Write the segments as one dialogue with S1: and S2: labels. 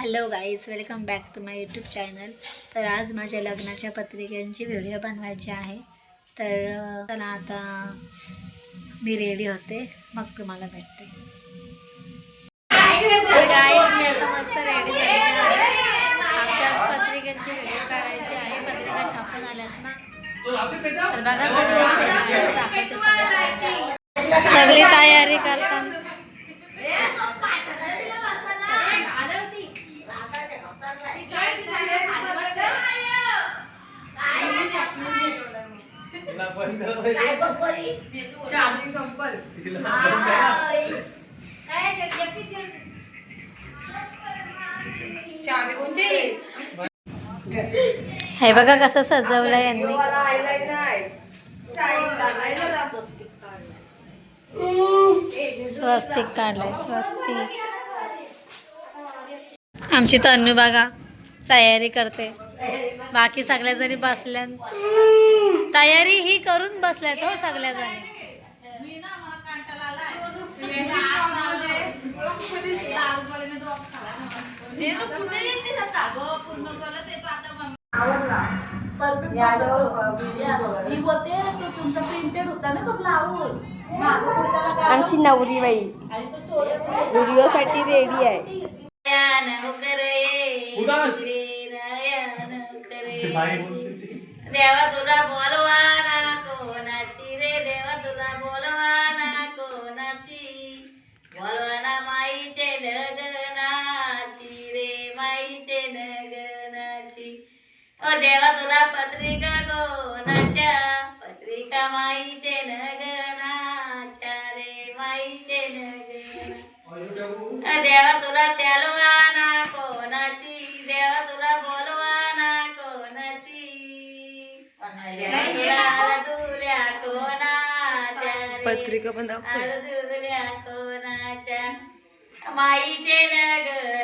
S1: Hello guys welcome back to my YouTube channel तर आज माझ्या लग्नाच्या पत्रिकांची व्हिडिओ बनवायची आहे. तर चला आता मी रेडी होते. मग तुम्हाला भेटते. तर गाईज मी आता मस्त रेडी झाली आमच्या आज पत्रिकांची व्हिडिओ काढायची आहे. पत्रिका छापून आल्यात ना. तर बघा सगळे. दाखवते
S2: चार्जिंग संपल. कोणची
S1: हे बघा कसं सजवलं यांनी. स्वस्तिक काढलंय स्वस्तिक. आमची तन्नू बघा तयारी करते. बाकी सगळ्या जणी बसल्या तयारी ही करून बसल्यात हो सगळ्या जणी
S3: आमची नवरी बाई. व्हिडिओ साठी रेडी आहे.
S4: देवा तुला बोलवाना कोणाची रे? देवा तुला बोलवाना कोणाची? बोलवाना माईचे लग्नाची रे माईचे लग्नाची ओ देवा तुला पत्रिका कोणाच्या? पत्रिका माईचे लग्नाच्या रे माईचे लग्न देवा तुला त्यालवाना
S2: पण दाखव.
S4: कोणाच्या माईचे नगर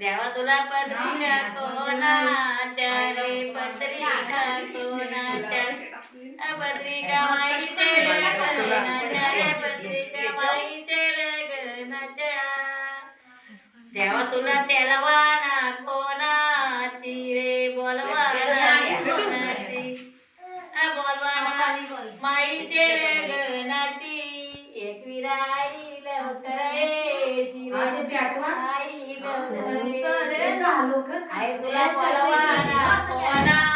S4: देवा तुला पत्रिका कोणाच्या रे पत्रिका कोणाच्या लग्नाच्या रे पत्रिका माईचे लग्नाच्या देवा तुला तेलवाना कोणाची रे बोलवाना कोणाची. बोलवाना माईचे आई तुला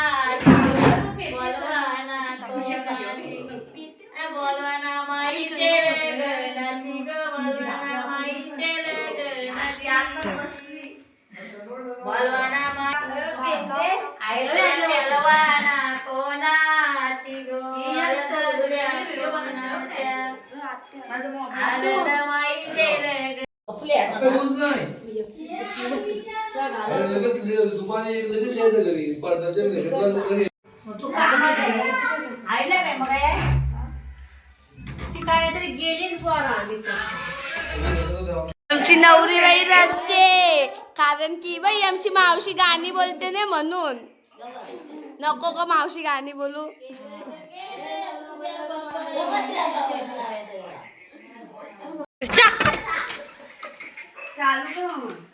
S5: यायचं घरी. घरी घरी
S4: तू कामात आहे. आईला काय? मग आहे
S3: आमची नवरी बाई रडते. कारण की बाई आमची मावशी गाणी बोलते ना म्हणून. नको का मावशी गाणी बोलू.
S4: झाले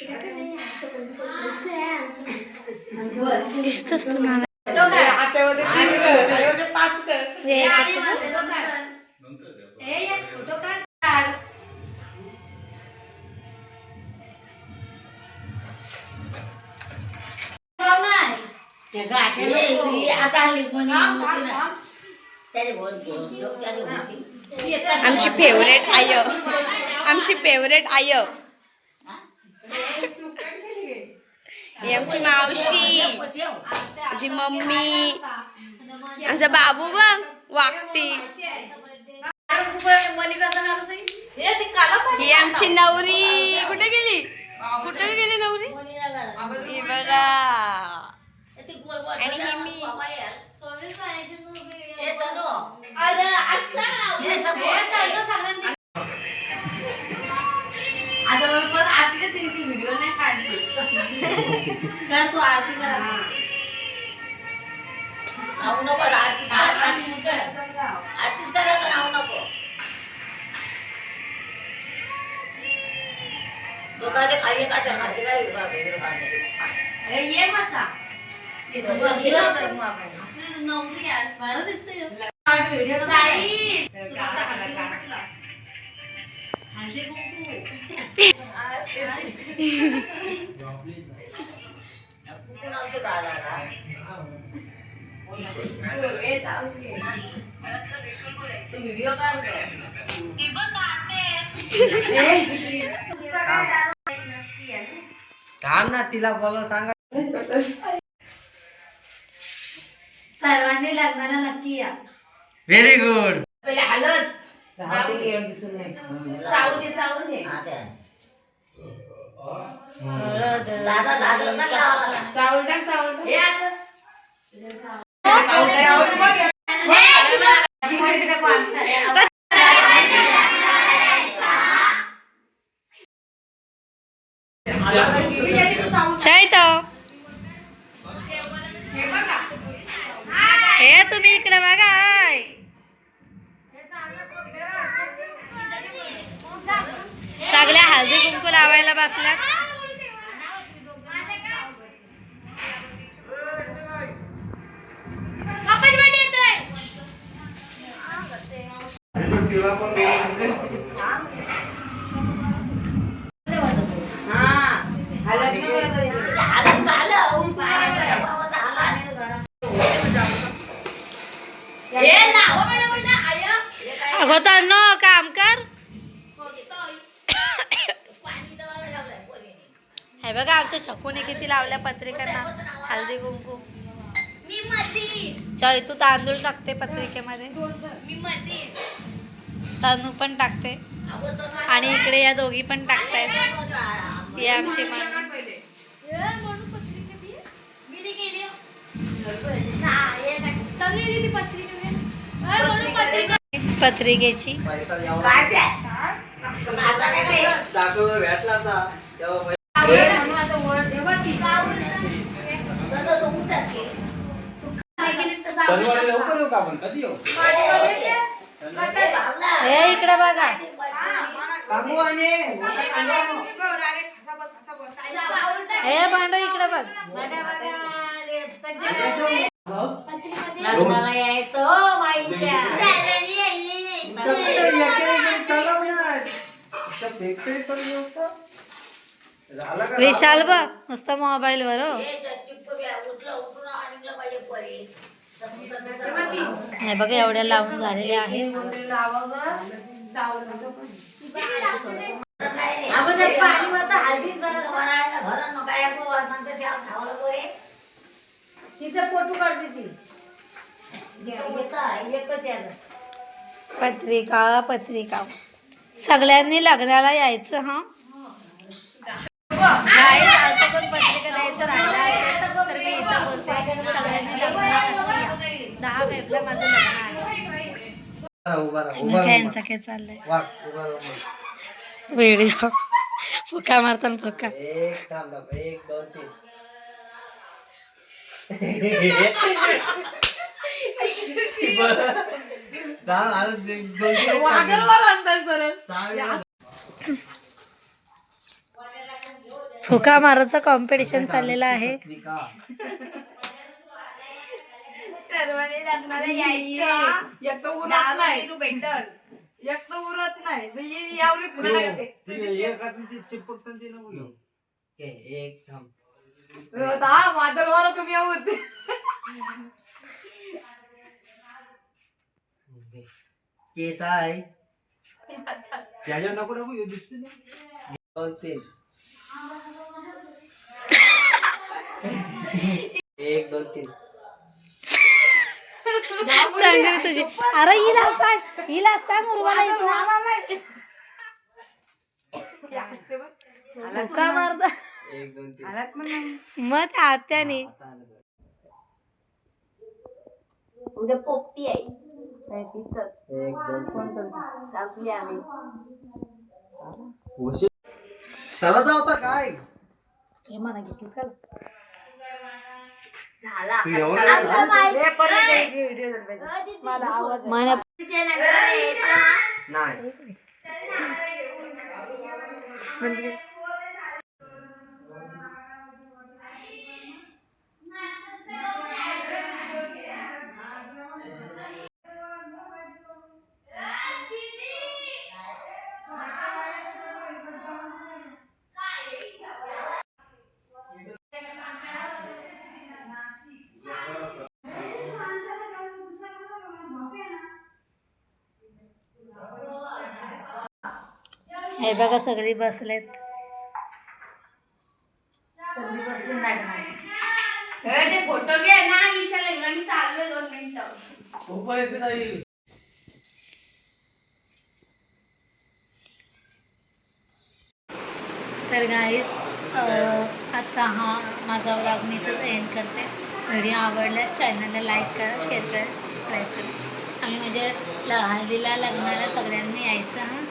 S4: होती. ती.
S3: आमची फेवरेट आय. आमची फेवरेट आय. ही आमची मावशी. माझी मम्मी आमचा बाबू बघ वागती ही आमची नवरी कुठे गेली कुठे गेली नवरी. ही बघा आणि ही मी. तू
S1: आरती कर.
S4: नाव नको आरतीच कर, आरतीच कर. करायचं नाव नको. ते खाली काढते खाते काय.
S3: ए, ये माता.
S4: तर.
S3: नवरी आज
S1: बरं दिसतंय.
S3: साई.
S1: हळदी कुंकू?
S3: व्हिडिओ काढ
S2: ना तिला बोला सांगा
S1: सर्वांनी लग्नाला नक्की या.
S2: व्हेरी गुड
S3: पहिले हलत.
S2: दिसून नाही.
S3: चावून घे चावून घे
S4: हा, ते. दादा
S1: लावायला बसला छकुने किती लावल्या पत्रिकांना? हळदी कुंकू. चल तू तांदूळ टाकते पत्रिकेमध्ये? तांदूळ पण टाकते. आणि इकडे या दोघी पण टाकतायत. ही आमची मान
S6: शनिवारी लवकर येऊ का आपण कधी येऊ.
S1: हे इकडे बघा
S2: काकू आणि
S1: हे भांडो इकडे बघ.
S4: लग्नाला यायचं माईच्या.
S1: विशाल बघ नुसतं मोबाईल वर हो
S4: काढते ती. घे- घेता, एकच याचं.
S1: पत्रिका पत्रिका. सगळ्यांनी लग्नाला यायचं हा? असं पण पत्रिका द्यायचं राहिलं असेल तर मी इथं बोलते. सगळ्यांनी लग्नाला दहा माझं लग्न आहे त्यांचं काय चाललंय? व्हिडिओ. फुका मारताना फुका.
S2: एक दोन तीन.
S1: फुका मारायचं कॉम्पिटिशन चाललेलं आहे.
S3: लग्नाला यायचं.
S7: एक तर उरत
S3: दहा
S7: नाही.
S3: रुपये भेटल.
S7: एक तर उरत नाही. तर ही यावरी पुन्हा लागते.
S6: ते एक हातात ते चिपकतं आणि ते नको घेऊ
S2: ओके, एक थांब.
S7: हा वादळ वर तुम्ही होते.
S2: केस आहे.
S6: नको नको दिसते ना.
S2: दोन तीन एक दोन तीन.
S1: चांगली तुझी. अरे हिला सांग. हिला सांग उर्वाला इथं. का मारता.
S2: एक दोन तीन.
S1: मग. त्या आत्याने
S3: उद्या पोपटी आहे. नाही शीतल
S2: एक दोन तीन.
S3: संपली आम्ही.
S6: चला होता काय?
S1: हे म्हणा घेतलीस का
S3: झाला.
S6: तू एवढं
S3: आमचं माहिती
S7: हे परत एक व्हिडिओ झाला पाहिजे.
S3: मला आवाज
S1: मला
S2: नाही.
S1: हे बघा सगळी बसलेत.
S3: ते फोटो घे ना विशाल मी चाललोय दोन मिनिटं.
S1: तर गाईज आता हा माझा व्लॉग मी इथंच एंड करते. व्हिडिओ आवडल्यास चॅनलला लाईक करा शेअर करा सबस्क्राईब करा. आणि म्हणजे ल हल्दीला लग्नाला सगळ्यांनी यायचं हां.